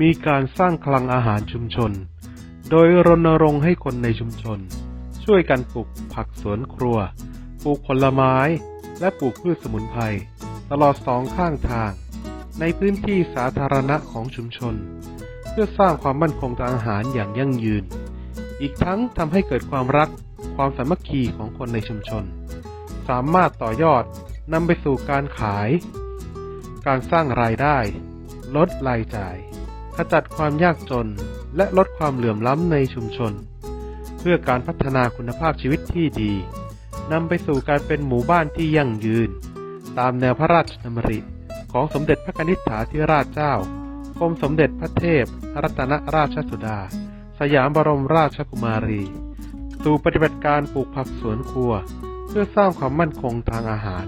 มีการสร้างคลังอาหารชุมชน โดยรณรงค์ให้คนในชุมชน ช่วยกันปลูกผักสวนครัว ปลูกผลไม้ และปลูกพืชสมุนไพรตลอดสองข้างทาง ในพื้นที่สาธารณะของชุมชน เพื่อสร้างความมั่นคงทางอาหารอย่างยั่งยืน อีกทั้งทำให้เกิดความรัก ความสามัคคีของคนในชุมชน สามารถต่อยอดนำไปสู่การขาย การสร้างรายได้ ลดรายจ่าย ขจัดความยากจน และลดความเหลื่อมล้ำในชุมชน เพื่อการพัฒนาคุณภาพชีวิตที่ดีนำไปสู่การเป็นหมู่บ้านที่ยั่งยืน ตามแนวพระราชดำริของสมเด็จพระนิษฐาธิราชเจ้ากรมสมเด็จพระเทพรัตนราชสุดา สยามบรมราชกุมารี สู่ปฏิบัติการปลูกผักสวนครัว เพื่อสร้างความมั่นคงทางอาหาร